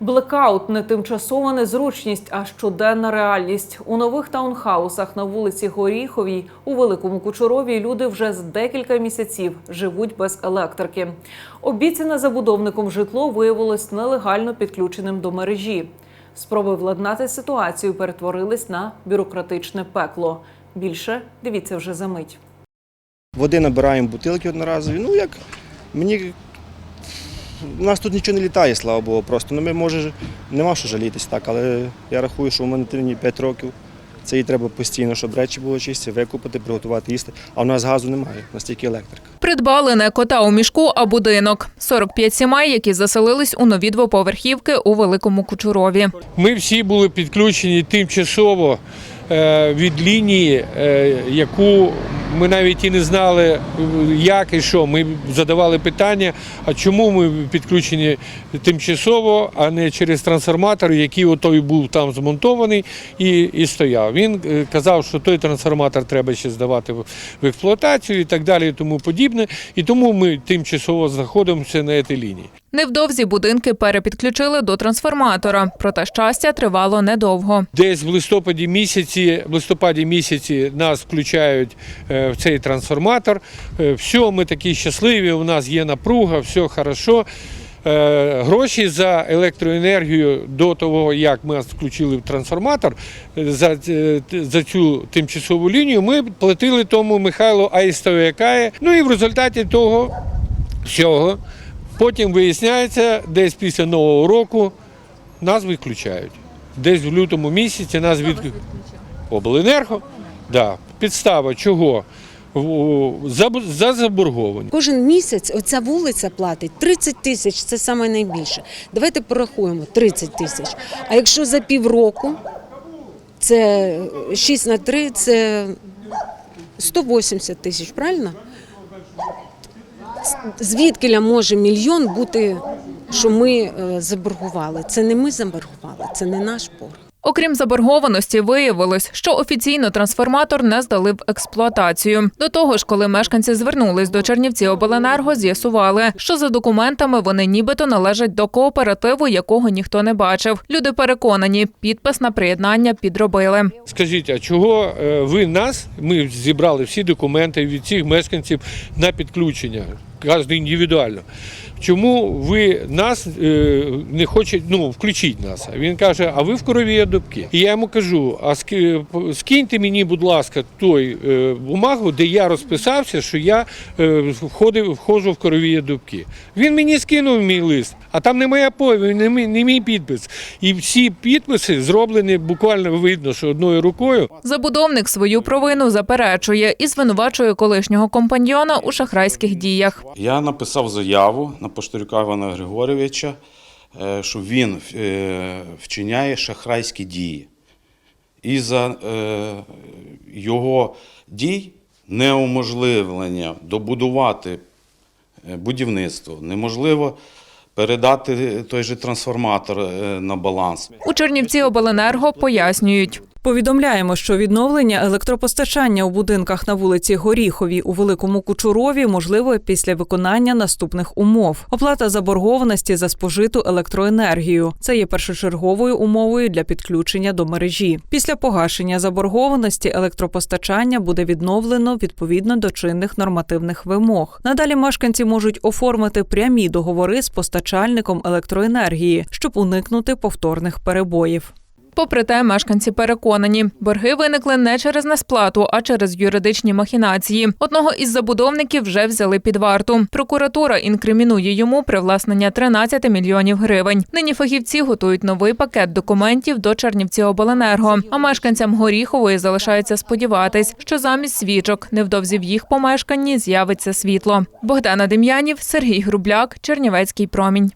Блекаут не тимчасова незручність, а щоденна реальність. У нових таунхаусах на вулиці Горіховій у Великому Кучурові люди вже з декілька місяців живуть без електрики. Обіцяне забудовником житло виявилось нелегально підключеним до мережі. Спроби владнати ситуацію перетворились на бюрократичне пекло. Більше дивіться вже за мить. Води набираємо бутилки одноразові. Ну як мені. У нас тут нічого не літає, слава Богу, просто. Ну, ми може нема що жалітись так, але я рахую, що в мене дитині 5 років. Це їй треба постійно, щоб речі було чисті, викупити, приготувати їсти. А в нас газу немає, у нас тільки електрика. Придбали не кота у мішку, а будинок. 45 сімей, які заселились у нові двоповерхівки у Великому Кучурові. Ми всі були підключені тимчасово е, від лінії, е, яку ми навіть і не знали, як і що. Ми задавали питання, а чому ми підключені тимчасово, а не через трансформатор, який отой був там змонтований і, і стояв. Він е, казав, що той трансформатор треба ще здавати в експлуатацію і так далі, і тому подібне. І тому ми тимчасово знаходимося на цій лінії. Невдовзі будинки перепідключили до трансформатора. Проте щастя тривало недовго. Десь в листопаді місяці, в листопаді місяці нас включають е, в цей трансформатор. Е, Все, ми такі щасливі, у нас є напруга, все хорошо. Е, Гроші за електроенергію до того, як ми включили в трансформатор за, за цю тимчасову лінію, ми платили тому Михайлу Аїстовякає. Ну і в результаті того всього потім виясняється, десь після Нового року нас виключають. Десь в лютому місяці нас від обленерго. Да. Підстава чого? За, за заборгованість. Кожен місяць оця вулиця платить 30 тисяч, це саме найбільше. Давайте порахуємо 30 тисяч. А якщо за півроку, це 6 на 3, це 180 тисяч, правильно? Звідкиля може мільйон бути, що ми е, заборгували? Це не ми заборгували, це не наш борг. Окрім заборгованості, виявилось, що офіційно трансформатор не здали в експлуатацію. До того ж, коли мешканці звернулись до Чернівці обленерго, з'ясували, що за документами вони нібито належать до кооперативу, якого ніхто не бачив. Люди переконані, підпис на приєднання підробили. Скажіть, а чого е, ви нас, ми зібрали всі документи від всіх мешканців на підключення, кожен індивідуально. Чому ви нас е, не хочете, ну, включіть нас? Він каже, а ви в корові дубки. І я йому кажу, а ски- скиньте мені, будь ласка, той е, бумагу, де я розписався, що я е, входив, входжу в корові дубки. Він мені скинув мій лист, а там не моя повідь, не мій, не мій підпис. І всі підписи зроблені буквально видно, що одною рукою. Забудовник свою провину заперечує і звинувачує колишнього компаньйона у шахрайських діях. Я написав заяву на Поштарюка Івана Григоровича, е, що він е, вчиняє шахрайські дії. І за е, його дій неуможливлення добудувати будівництво, неможливо передати той же трансформатор на баланс. У Чернівці обленерго пояснюють. Повідомляємо, що відновлення електропостачання у будинках на вулиці Горіховій у Великому Кучурові можливе після виконання наступних умов: оплата заборгованості за спожиту електроенергію. Це є першочерговою умовою для підключення до мережі. Після погашення заборгованості електропостачання буде відновлено відповідно до чинних нормативних вимог. Надалі мешканці можуть оформити прямі договори з постачальником електроенергії, щоб уникнути повторних перебоїв. Попри те, мешканці переконані, борги виникли не через несплату, а через юридичні махінації. Одного із забудовників вже взяли під варту. Прокуратура інкримінує йому привласнення 13 мільйонів гривень. Нині фахівці готують новий пакет документів до Чернівці обленерго. А мешканцям Горіхової залишається сподіватись, що замість свічок невдовзі в їх помешканні з'явиться світло. Богдана Дем'янів, Сергій Грубляк, Чернівецький промінь.